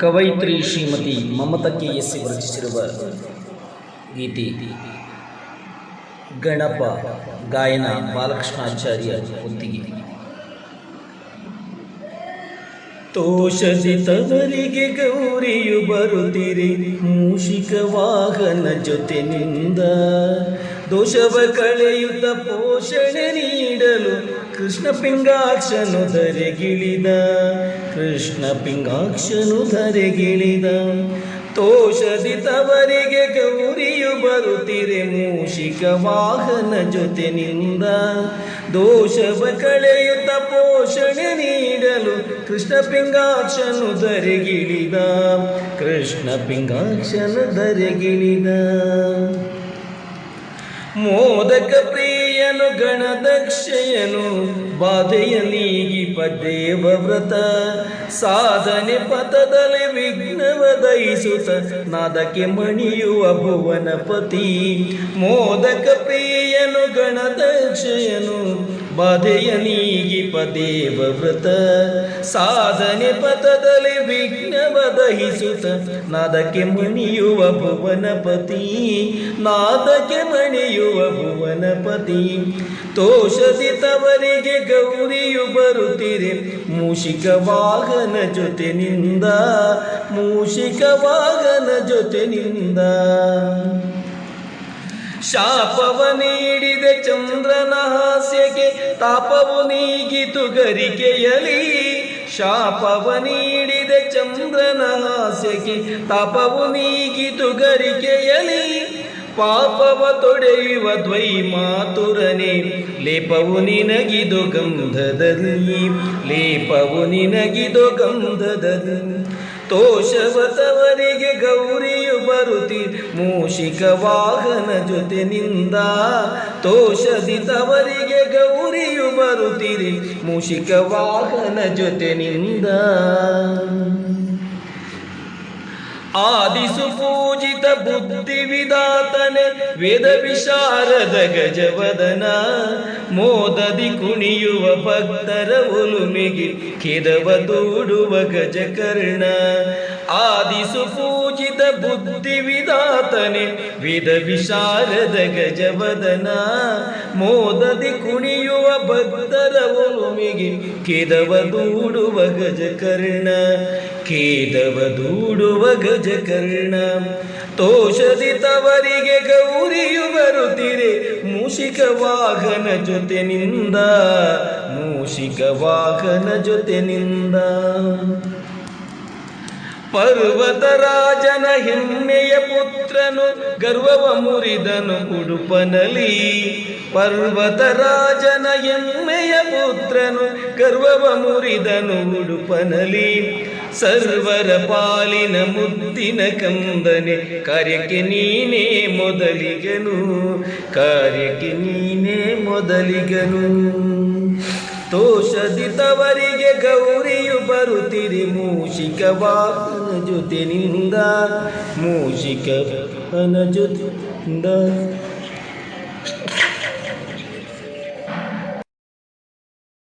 ಕವಯಿತ್ರಿ ಶ್ರೀಮತಿ ಮಮತಕ್ಕೆ ಎಸ್ಸಿ ಎಸ್ ರಚಿಸಿರುವ ಗೀತೆ. ಗಣಪ ಗಾಯನ ಬಾಲಕೃಷ್ಣಾಚಾರ್ಯ ಹೊತ್ತಿಗೆ ತೋಷದಿ ತವರಿಗೆ ಗೌರಿಯು ಬರುತ್ತಿರಿ. ಮೂಷಿಕ ವಾಹನ ಜೊತೆನಿಂದ ದೋಷವ ಕಳೆಯುತ್ತ ಪೋಷಣೆ ನೀಡಲು ಕೃಷ್ಣ ಪಿಂಗಾಕ್ಷನು ಧರೆಗಿಳಿದ. ಕೃಷ್ಣ ಪಿಂಗಾಕ್ಷನು ಧರೆಗಿಳಿದ. ತೋಷದಿ ತವರಿಗೆ ಗೌರಿಯು ಬರುತ್ತಿರೆ. ಮೂಷಿಕ ವಾಹನ ಜೊತೆನಿಂದ ದೋಷವ ಕಳೆಯುತ್ತ ಪೋಷಣೆ ಕೃಷ್ಣ ಪಿಂಗಾಕ್ಷನು ದರೆಗಿಳಿದ. ಕೃಷ್ಣ ಪಿಂಗಾಕ್ಷನು ದರೆಗಿಳಿದ. ಮೋದಕ ಪ್ರಿಯನು ಗಣದಕ್ಷಯನು, ಬಾಧೆಯ ನೀಗಿ ಪದೇವ ವ್ರತ. ಸಾಧನೆ ಪಥದಲ್ಲಿ ವಿಘ್ನವ ದಯಿಸುತ್ತ, ನಾದಕ್ಕೆ ಮಣಿಯುವ ಭುವನಪತಿ. ಮೋದಕ ಪ್ರಿಯನು ಗಣದಕ್ಷಯನು ಬಾಧೆಯ ನೀಗಿ ಪದೇವ ವ್ರತ ಸಾಧನೆ ಪಥದಲ್ಲಿ ವಿಘ್ನ ಬದಹಿಸುತ್ತ ನಾದಕ್ಕೆ ಮಣಿಯುವ ಭುವನಪತಿ, ನಾದಕ್ಕೆ ಮಣಿಯುವ ಭುವನಪತಿ. ತೋಷದಿ ತವರಿಗೆ ಗೌರಿಯು ಬರುತ್ತಿರೆ ಮೂಷಿಕ ವಾಹನ ಜೊತೆನಿಂದ, ಮೂಷಿಕ ವಾಹನ ಜೊತೆನಿಂದ. ಶಾಪವ ನೀಡಿದೆ ಚಂದ್ರನ ಹಾಸ್ಯಕ್ಕೆ ತಾಪವು ನೀಗಿತು ಗರಿಕೆಯಲಿ ಶಾಪವ ನೀಡಿದೆ ಚಂದ್ರನ ಹಾಸ್ಯಕ್ಕೆ ತಾಪವು ನೀಗಿತು ಗರಿಕೆಯಲಿ ಪಾಪವ ತೊಡೆಯುವ ದ್ವೈ ಮಾತುರನೆ ಲೇಪವು ನಿನಗಿದು ಗಂಧದಲ್ಲಿ. ಲೇಪವು ನಿನಗಿದು ಗಂಧದಲ್ಲಿ. ತೋಷವತವರಿಗೆ ಗೌರಿಯು ಬರುತ್ತಿ. ಮೂಷಿಕ ವಾಹನ ಜೊತೆ ನಿಂದ ತೋಷದಿತವರಿಗೆ ಗೌರಿಯು ಬರುತ್ತಿರಿ. ಮೂಷಿಕ ವಾಹನ ಜೊತೆನಿಂದ ಆದಿಸು ಪೂಜಿತ ಬುದ್ಧಿ ವಿಧಾತನೆ, ವೇದ ವಿಶಾರದ ಗಜವದನ. ಮೋದದಿ ಕುಣಿಯುವ ಭಕ್ತರ ಒಲುಮೆಗೆ ಕೆದವ ದೂಡುವ ಗಜಕರ್ಣ. ಆದಿಸು ಪೂಜಿತ ಬುದ್ಧಿ ವಿಧಾತನೆ, ವೇದ ವಿಶಾರದ ಗಜವದನ. ಮೋದದಿ ಕುಣಿಯುವ ಭಕ್ತರ ಒಲುಮೆಗೆ ಕೇದವ ದೂಡುವ ಗಜಕರ್ಣ ಕೇದವ ದೂಡುವ ಗಜಕರ್ಣ ತೋಷದಿ ತವರಿಗೆ ಗೌರಿಯು ಬರುತ್ತಿರೆ ಮೂಷಿಕ ವಾಹನ ಜೊತೆ ನಿಂದ, ಮೂಷಿಕ ವಾಹನ ಜೊತೆನಿಂದ ಪರ್ವತ ರಾಜನ ಹೆಮ್ಮೆಯ ಪುತ್ರನು, ಗರ್ವವ ಮುರಿದನು ಉಡುಪನಲಿ ಪರ್ವತ ರಾಜನ ಹೆಮ್ಮೆಯ ಪುತ್ರನು, ಗರ್ವವ ಮುರಿದನು ಉಡುಪನಲಿ ಸರ್ವರ ಪಾಲಿನ ಮುದ್ದಿನ ಕಂದನೆ, ಕಾರ್ಯಕ್ಕೆ ನೀನೇ ಮೊದಲಿಗನು, ಕಾರ್ಯಕ್ಕೆ ನೀನೇ ಮೊದಲಿಗನು. ತೋಷದಿತವರಿಗೆ ಗೌರಿಯು ಬರುತ್ತಿರಿ ಮೂಷಿಕ ವಾಹನ ಜೊತೆನಿಂದ ಮೂಷಿಕ ವಾಹನ ಜೊತೆಯಿಂದ